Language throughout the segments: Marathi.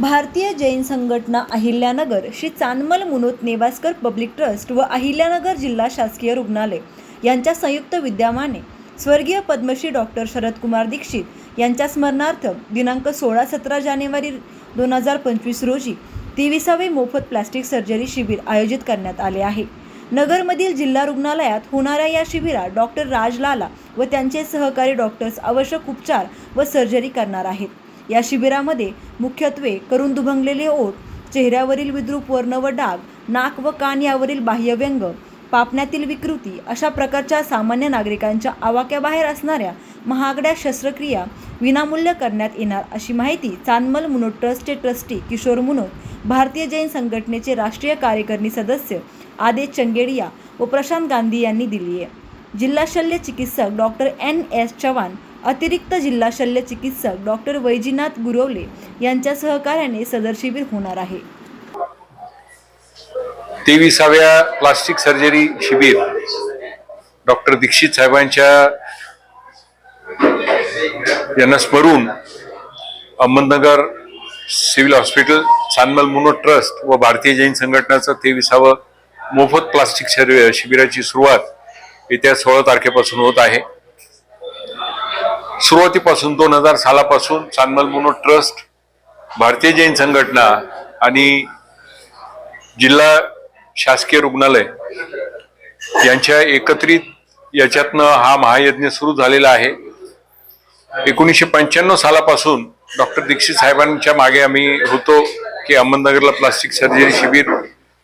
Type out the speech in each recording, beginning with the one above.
भारतीय जैन संघटना अहिल्यानगर श्री चांदमल मुनोत नेवास्कर पब्लिक ट्रस्ट व अहिल्यानगर जिल्हा शासकीय रुग्णालय यांच्या संयुक्त विद्यमाने स्वर्गीय पद्मश्री डॉक्टर शरदकुमार दीक्षित यांच्या स्मरणार्थ दिनांक सोळा सतरा जानेवारी दोन हजार पंचवीस रोजी तेविसावे मोफत प्लास्टिक सर्जरी शिबिर आयोजित करण्यात आले आहे. नगरमधील जिल्हा रुग्णालयात होणाऱ्या या शिबिरात डॉक्टर राजलाला व त्यांचे सहकारी डॉक्टर्स आवश्यक उपचार व सर्जरी करणार आहेत. या शिबिरामध्ये मुख्यत्वे करून दुभंगलेले ओठ चेहऱ्यावरील विद्रूप वर्ण व डाग नाक व कान यावरील बाह्यव्यंग पापण्यातील विकृती अशा प्रकारच्या सामान्य नागरिकांच्या आवाक्याबाहेर असणाऱ्या महागड्या शस्त्रक्रिया विनामूल्य करण्यात येणार अशी माहिती चांदमल मुनोट ट्रस्टचे ट्रस्टी किशोर मुनोट भारतीय जैन संघटनेचे राष्ट्रीय कार्यकारिणी सदस्य आदेश चंगेडिया व प्रशांत गांधी यांनी दिली आहे. जिल्हा शल्य चिकित्सक डॉक्टर एन एस चव्हाण अतिरिक्त जिल्हा शल्य चिकित्सक डॉक्टर वैजीनाथ गुरवले यांच्या सहकार्याने सदर शिबिर होणार आहे. तेविसाव्या प्लास्टिक सर्जरी शिबिर डॉक्टर दीक्षित साहेबांच्या यांना स्मरून Ahmednagar civil hospital Chandmal Muno trust व भारतीय जैन संघटनाचं तेविसावं मोफत प्लास्टिक शर- शिबिराची सुरुवात येत्या सोळा तारखेपासून होत आहे. सुरुवातीपासून दोन हजार सालापासून चांदमल मुनो ट्रस्ट भारतीय जैन संघटना आणि जिल्हा शासकीय रुग्णालय यांच्या एकत्रित याच्यातनं हा महायज्ञ सुरू झालेला आहे. एकोणीसशे पंच्याण्णव सालापासून डॉक्टर दीक्षित साहेबांच्या मागे आम्ही होतो की अहमदनगरला प्लास्टिक सर्जरी शिबिर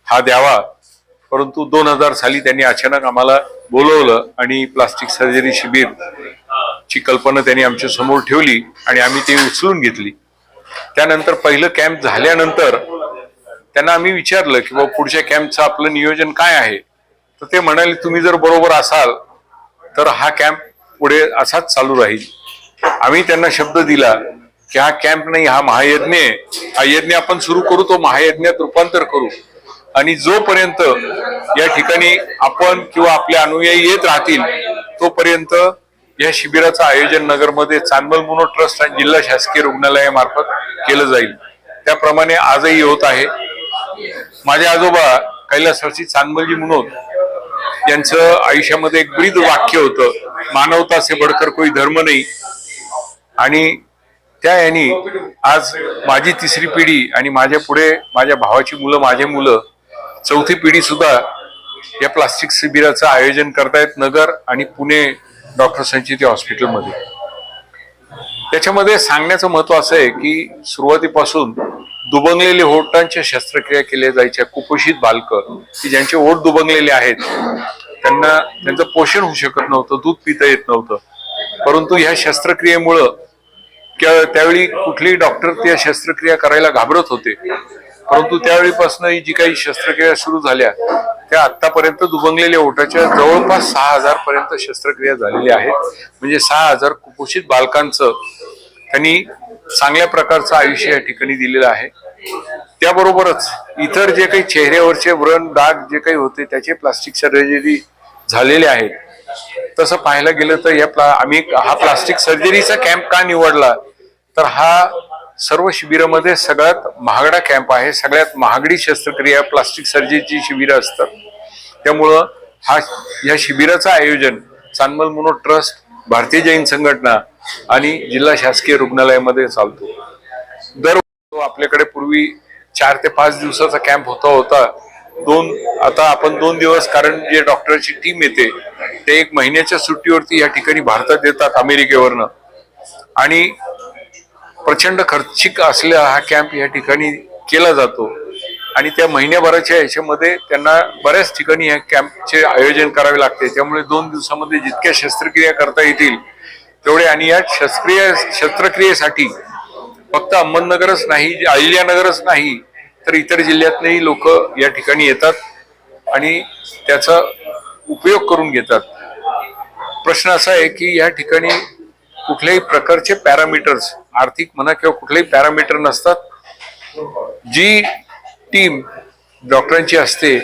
हा द्यावा. परंतु दोन हजार साली त्यांनी अचानक आम्हाला बोलवलं आणि प्लास्टिक सर्जरी शिबिर ची कल्पना त्यांनी आमच्यासमोर ठेवली आणि आम्ही ती उचलून घेतली. त्यानंतर पहिलं कॅम्प झाल्यानंतर त्यांना आम्ही विचारलं की बाबा पुढच्या कॅम्पचं आपलं नियोजन काय आहे? तर ते म्हणाले तुम्ही जर बरोबर असाल तर हा कॅम्प पुढे असाच चालू राहील. आम्ही त्यांना शब्द दिला की हा कॅम्प नाही हा महायज्ञ आहे. हा यज्ञ आपण सुरू करू तो महायज्ञात रूपांतर करू. आणि जोपर्यंत या ठिकाणी आपण किंवा आपले अनुयायी येत राहतील तोपर्यंत या शिबिराचं आयोजन नगरमध्ये चांदमल मुनो ट्रस्ट आणि जिल्हा शासकीय रुग्णालयामार्फत केलं जाईल. त्याप्रमाणे आजही होत आहे. माझे आजोबा कैलासवासी चांदमलजी मुनोद यांचं आयुष्यामध्ये एक ब्रीद वाक्य होतं मानवता से बडकर कोई धर्म नाही. आणि त्या यांनी आज माझी तिसरी पिढी आणि माझ्या पुढे माझ्या भावाची मुलं माझे मुलं चौथी पिढी सुद्धा या प्लास्टिक शिबिराचं आयोजन करतायत नगर आणि पुणे डॉक्टर संचिती हॉस्पिटलमध्ये. त्याच्यामध्ये सांगण्याचं महत्त्व असं आहे की सुरुवातीपासून दुबंगलेले होटांच्या शस्त्रक्रिया केल्या जायच्या कुपोषित बालक की ज्यांचे ओट दुबंगलेले आहेत त्यांना त्यांचं पोषण होऊ शकत नव्हतं दूध पिता येत नव्हतं. परंतु ह्या शस्त्रक्रियेमुळं त्या- त्यावेळी कुठलेही डॉक्टर त्या शस्त्रक्रिया करायला घाबरत होते. परंतु त्यावेळीपासून ही जी काही शस्त्रक्रिया सुरू झाल्या त्या आतापर्यंत दुबंगलेल्या ओटाच्या जवळपास सहा हजार पर्यंत शस्त्रक्रिया झालेल्या आहेत. म्हणजे सहा हजार कुपोषित बालकांचं त्यांनी चांगल्या प्रकारचं आयुष्य या ठिकाणी दिलेलं आहे. त्याबरोबरच इतर जे काही चेहऱ्यावरचे व्रण डाग जे काही होते त्याचे प्लास्टिक सर्जरी झालेले आहेत. तसं पाहायला गेलं तर या प्ला आम्ही हा प्लास्टिक सर्जरीचा कॅम्प का निवडला? तर हा सर्व शिबिरामध्ये सगळ्यात महागडा कॅम्प आहे सगळ्यात महागडी शस्त्रक्रिया प्लास्टिक सर्जरीची शिबिरं असतात. त्यामुळं हा या शिबिराचं आयोजन चांदमल मुनो ट्रस्ट भारतीय जैन संघटना आणि जिल्हा शासकीय रुग्णालयामध्ये चालतो. दर आपल्याकडे पूर्वी चार ते पाच दिवसाचा कॅम्प होता होता दोन आता आपण दोन दिवस कारण जे डॉक्टरची टीम येते ते एक महिन्याच्या सुट्टीवरती या ठिकाणी भारतात येतात अमेरिकेवरनं. आणि प्रचंड खर्चिक असलेला हा कॅम्प या ठिकाणी केला जातो. आणि त्या महिन्याभराच्या ह्याच्यामध्ये त्यांना बऱ्याच ठिकाणी या कॅम्पचे आयोजन करावे लागते. त्यामुळे दोन दिवसामध्ये जितक्या शस्त्रक्रिया करता येतील तेवढे आणि या शस्त्रक्रिया शस्त्रक्रियेसाठी फक्त अहमदनगरच नाही अहिल्यानगरच नाही तर इतर जिल्ह्यातलेही लोक या ठिकाणी येतात आणि त्याचा उपयोग करून घेतात. प्रश्न असा आहे की या ठिकाणी कुठल्याही प्रकारचे पॅरामीटर्स आर्थिक म्हणा किंवा कुठलेही पॅरामीटर नसतात. जी टीम डॉक्टरांची असते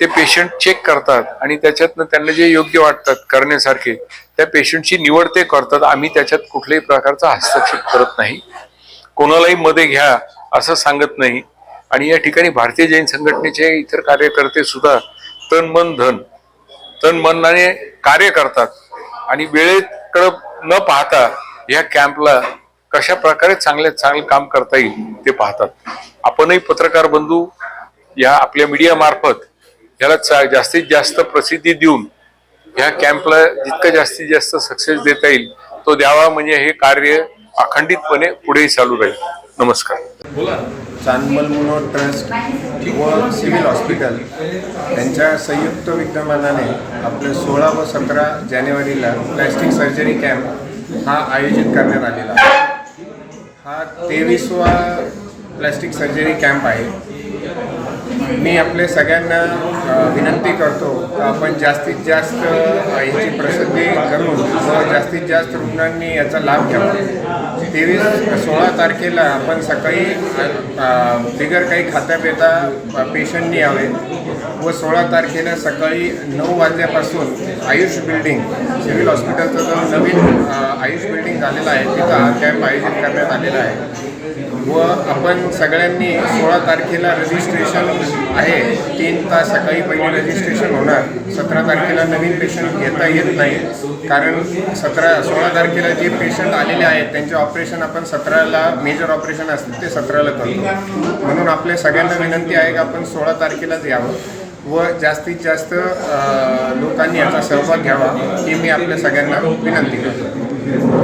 ते पेशंट चेक करतात आणि त्याच्यातनं त्यांना जे योग्य वाटतात करण्यासारखे त्या पेशंटची निवड ते करतात. आम्ही त्याच्यात कुठल्याही प्रकारचा हस्तक्षेप करत नाही. कोणालाही मध्ये घ्या असं सांगत नाही. आणि या ठिकाणी भारतीय जैन संघटनेचे इतर कार्यकर्ते सुद्धा तन मन धन तन मनाने कार्य करतात. आणि वेळेकडं न पाहता या कॅम्पला कशा प्रकारे चांगले चांगलं काम करता येईल ते पाहतात. आपणही पत्रकार बंधू या आपल्या मीडिया मार्फत याला चा- जास्तीत जास्त प्रसिद्धी देऊन ह्या कॅम्पला जितकं जास्तीत जास्त सक्सेस देता येईल तो द्यावा म्हणजे हे कार्य अखंडितपणे पुढेही चालू राहील. नमस्कार. चांदमल मनोहर ट्रस्ट व सिव्हिल हॉस्पिटल यांच्या संयुक्त विद्यमानाने आपल्या सोळा व सतरा जानेवारीला प्लॅस्टिक सर्जरी कॅम्प हा आयोजित करण्यात आलेला आहे. हा तेवीसवा प्लॅस्टिक सर्जरी कॅम्प आहे. मी आपले सगळ्यांना विनंती करतो आपण जास्तीत जास्त याची प्रसिद्धी करून व जास्तीत जास्त रुग्णांनी याचा लाभ घ्यावा. तेवीस सोळा तारखेला आपण सकाळी बिगर काही खाता पिता पेशंटनी यावे व सोळा तारखेला सकाळी नऊ वाजल्यापासून आयुष बिल्डिंग सिव्हिल हॉस्पिटलचं जो नवीन आयुष बिल्डिंग झालेलं आहे तिथं हा कॅम्प आयोजित करण्यात आलेला आहे. व आपण सगळ्यांनी सोळा तारखेला रजिस्ट्रेशन आहे. तीन तास सकाळी पहिले रजिस्ट्रेशन होणार. सतरा तारखेला नवीन पेशंट घेता येत नाही. कारण सतरा सोळा तारखेला जे पेशंट आलेले आहेत त्यांचे ऑपरेशन आपण सतराला मेजर ऑपरेशन असतील ते सतराला करतो. म्हणून आपल्या सगळ्यांना विनंती आहे की आपण सोळा तारखेलाच यावं व जास्तीत जास्त लोकांनी याचा सहभाग घ्यावा ही मी आपल्या सगळ्यांना विनंती करतो.